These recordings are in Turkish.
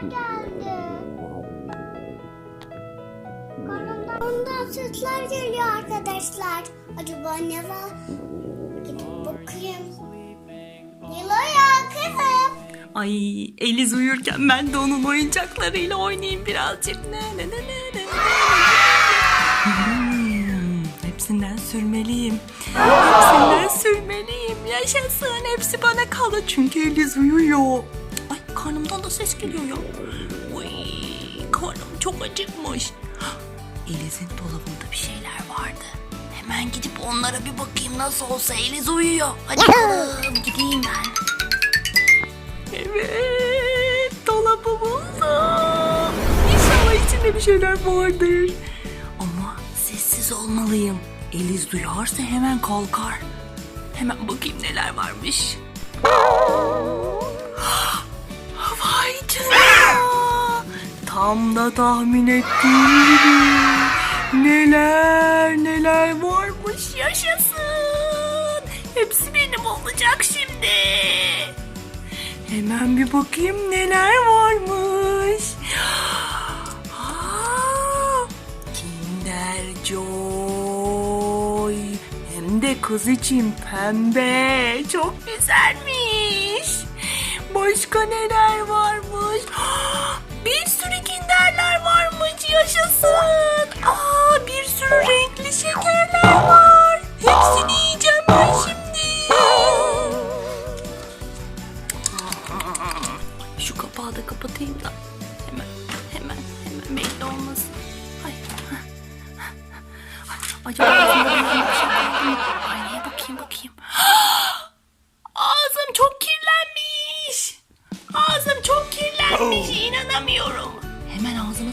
geldi. Karnımdan ondan sesler geliyor arkadaşlar. Acaba ne var? Gidip bakayım. Nilo'ya kızım. Ay Eliz uyurken ben de onun oyuncaklarıyla oynayayım birazcık. Ne ne ne ne ne. Hmm, hepsinden sürmeliyim. Hepsinden sürmeliyim. Yaşasın. Hepsi bana kaldı çünkü Eliz uyuyor. Karnımdan da ses geliyor ya. Uy, karnım çok acıkmış. Eliz'in dolabında bir şeyler vardı. Hemen gidip onlara bir bakayım nasıl olsa Eliz uyuyor. Hadi bakalım gideyim ben. Evet, dolabı buldum. İnşallah içinde bir şeyler vardır. Ama sessiz olmalıyım. Eliz duyarsa hemen kalkar. Hemen bakayım neler varmış. Tam da tahmin ettiğim gibi. Neler neler varmış yaşasın. Hepsi benim olacak şimdi. Hemen bir bakayım neler varmış. Aa, Kinder Joy. Hem de kız için pembe. Çok güzelmiş. Başka neler varmış? Bir sürü kinderler varmış. Yaşasın. Aa, bir sürü renkli şekerler var. Hepsini yiyeceğim ben şimdi. Şu kapağı da kapatayım da hemen hemen hemen belli olmasın. Ay. Ay, Acaba ağzımda bir şey kaldı bakayım bakayım.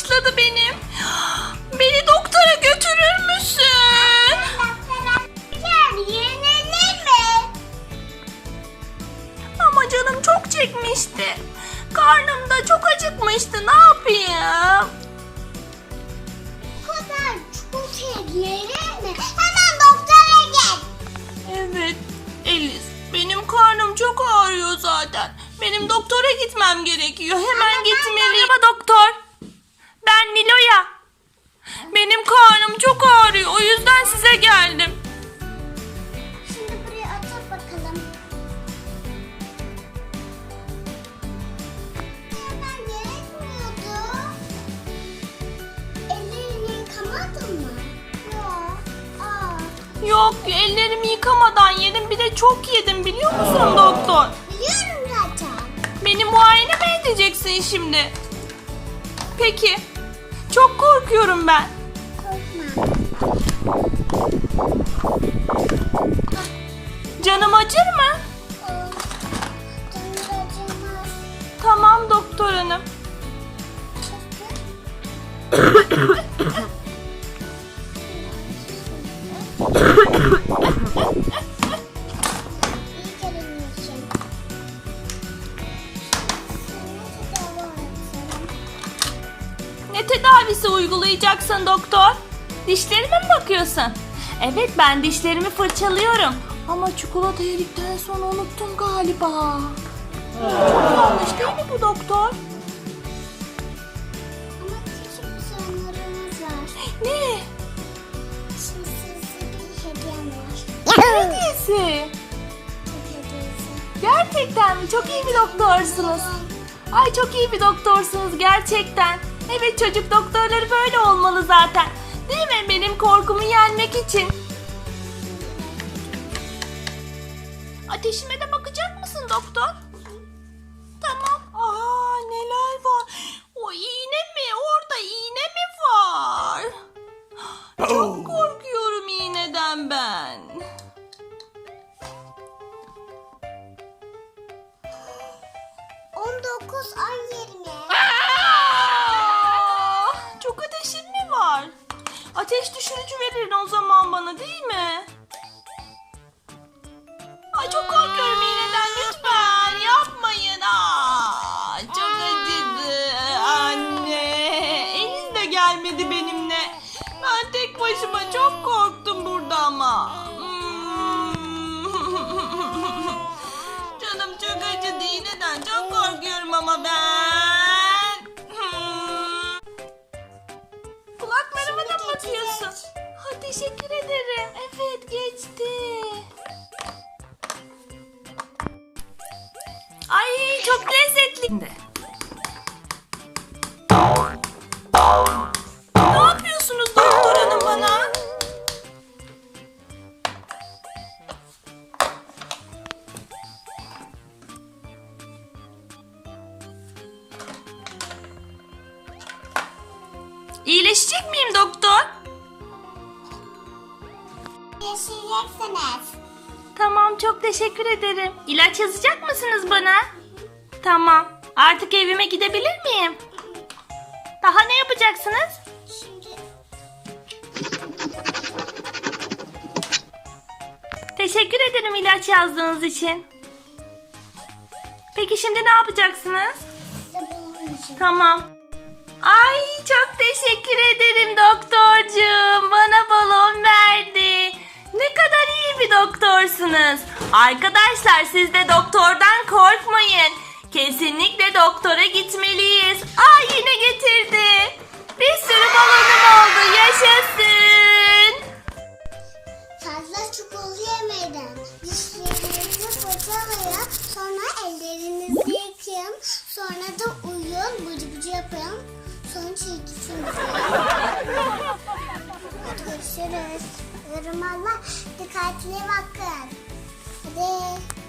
başladı benim. Beni doktora götürür müsün? Şeker yenilir mi? Ama canım çok çekmişti. Karnım da çok acıkmıştı. Ne yapayım? Bu kadar çikolata yenir mi? Hemen doktora git. Evet Elis benim karnım çok ağrıyor zaten. Benim doktora gitmem gerekiyor. Hemen gitmeliyim. Merhaba doktor. Ben Nilo'ya. Benim karnım çok ağrıyor. O yüzden size geldim. Şimdi buraya atıp bakalım. Hemen gerekmiyordu. Ellerini yıkamadın mı? Yok. Aa, Yok ellerimi yıkamadan yedim. Bir de çok yedim biliyor musun doktor? biliyorum zaten. Beni muayene mi edeceksin şimdi? Peki. Çok korkuyorum ben. Korkma. Canım acır mı? Ne tedavisi uygulayacaksın doktor? Dişlerime mi bakıyorsun? Evet ben dişlerimi fırçalıyorum. Ama çikolata yedikten sonra unuttum galiba. Çok yanlış değil mi bu doktor? Ama küçük bir sorunlarımız var. Ne? Şimdi size bir hediyem var. Hediyesi. Gerçekten mi? Çok iyi bir doktorsunuz. Ay çok iyi bir doktorsunuz gerçekten. Evet çocuk doktorları böyle olmalı zaten. Değil mi? Benim korkumu yenmek için. Ateşime de bakacak mısın doktor? Tamam. Aa neler var? O iğne mi? Orada iğne mi var? Çok korkuyorum iğneden ben. On dokuz, Ateş düşürücü verin o zaman bana değil mi? Ay çok korkuyorum Ay çok lezzetli. Ne yapıyorsunuz doktor hanım bana? İyileşecek miyim doktor? Yaşayacaksınız. Tamam çok teşekkür ederim. İlaç yazacak mısınız bana? Tamam. Artık evime gidebilir miyim? Daha ne yapacaksınız? Şimdi Teşekkür ederim ilaç yazdığınız için. Peki şimdi ne yapacaksınız? Tamam. Ay çok teşekkür ederim doktorcuğum. Bana balon verdi. Doktorsunuz. Arkadaşlar siz de doktordan korkmayın. Kesinlikle doktora gitmeliyiz. Aa yine getirdi. Bir sürü balonum oldu. Yaşasın. Fazla çikolata yemeden dişlerinizi fırçalayın. Sonra ellerinizi yıkayın. Sonra da uyuyun. Bıcı bıcı yapın. Sonra çizgi film. Hadi bakın. Hadi.